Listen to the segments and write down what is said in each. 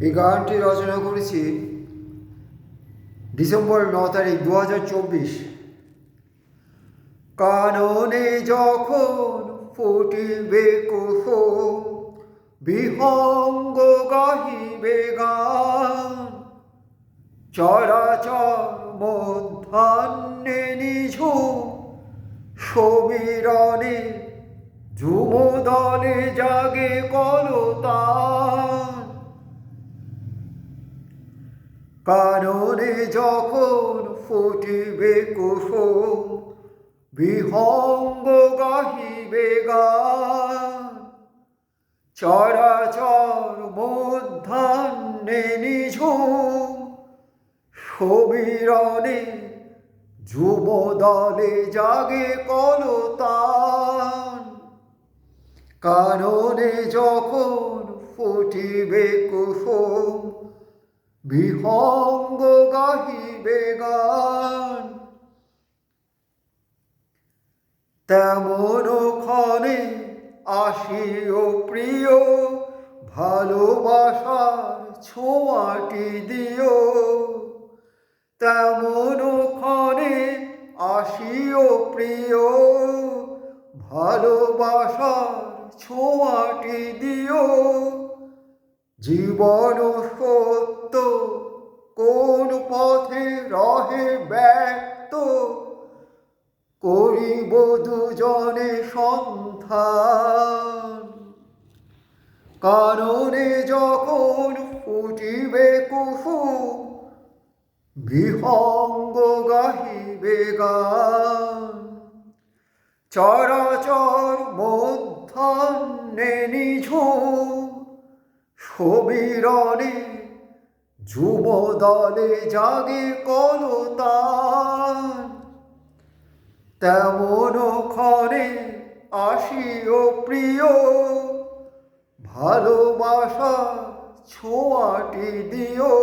এই গানটি রচনা করেছি ডিসেম্বর ন তারিখ দু হাজার চব্বিশ। কাননে যখন ফুটিবে কুসুম বিহঙ্গ গাহিবে গান। চরাচর মধ্যাহ্নে নিঝুম সমীরণে ঝুমদলে জাগে কলতান। কাননে যখন ফুটিবে কুসুম বিহঙ্গ গাহিবে চরাচর মধ্যাহ্নে নিঝুম, সমীরণে যুবদলে জাগে কলতান। কাননে যখন ফুটিবে কুসুম বিহঙ্গ গাহিবে গান। তেমন ক্ষণে আসিও প্রিয়, ভালোবাসার ছোঁয়াটি দিও। তেমন ক্ষণে আসিও প্রিয়, ভালোবাসার ছোঁয়াটি দিও। জীবন সত্য কোন পথে রহে ব্যক্ত করিব দুজনে সন্ধান। কারণে যখন ফুটিবে কুসুম বিহঙ্গ গাহিবে গান। চরাচর মধ্যাহ্নে নিঝুম সমীরণে যুব দলে জাগে কলতান তেমন ক্ষণে আসিও প্রিয়, ভালোবাসা ছোঁয়াটি দিও।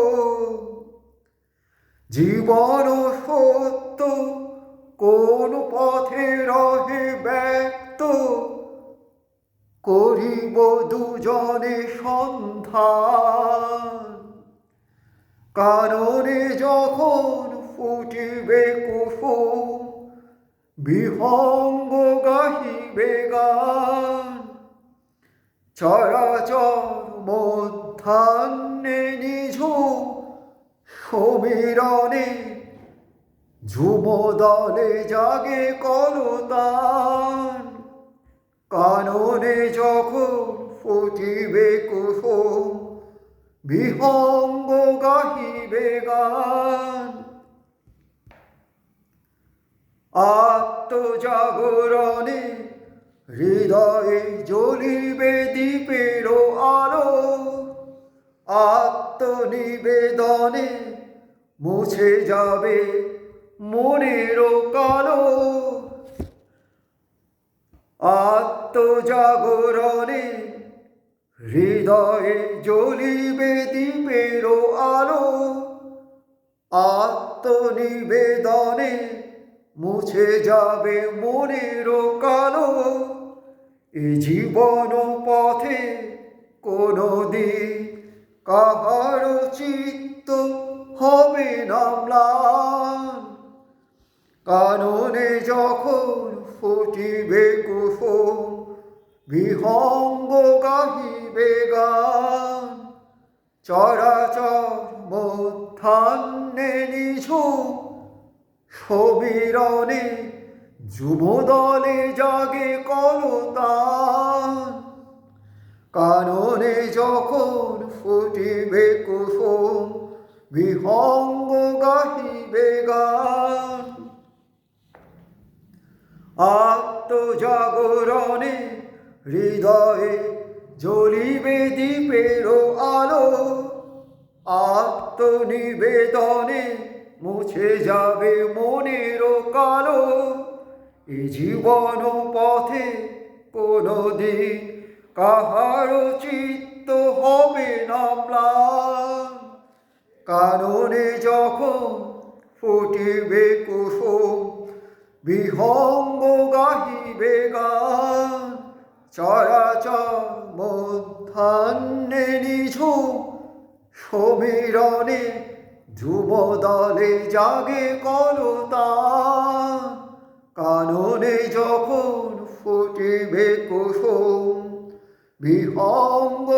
জীবন সত্য কোন পথে রহে ব্যক্ত, করিব দুজনে সন্ধান। কারণে যখন ফুটিবে কুসুম বিহঙ্গ গাহিবে গান। চরাচর মধ্যাহ্নে নিঝুম সমীরণে ঝুমদলে জাগে কলতান কাননে যখন ফুটিবে কুসুম বিহঙ্গ গাহিবে গান। আত্মজাগরণে হৃদয়ে জ্বলিবে দ্বীপের আলো। আত্মনিবেদনে মুছে যাবে মনের কালো। আত্মজাগরণে হৃদয়ে জ্বলিবে দ্বীপের আলো, আত্মনিবেদনে মুছে যাবে মনের কালো। এ জীবন পথে কোনো দিন কাহার চিত্ত হবে না ম্লান। কাননে যখন ফুটিবে কুসুম বিহঙ্গ গাহিবে গান চরাচর মধ্যাহ্নে নিঝুম সমীরণে যুবদলে জাগে কলতান। কাননে যখন ফুটিবে কুসুম, বিহঙ্গ গাহিবে গান আত্মজাগরণে হৃদয়ে জ্বলিবে দ্বীপের আলো, আত্মনিবেদনে মুছে যাবে মনের কালো। এ জীবন পথে কোনো দিন কাহার চিত্ত হবে না কাননে যখন ফুটিবে কুসুম, বিহঙ্গ গাহিবে গান। চরাচর মধ্যাহ্নে নিঝুম সমীরণে ধ্রুবদলে জাগে করতা কাননে যখন ফুটিবে কুসুম বিহঙ্গ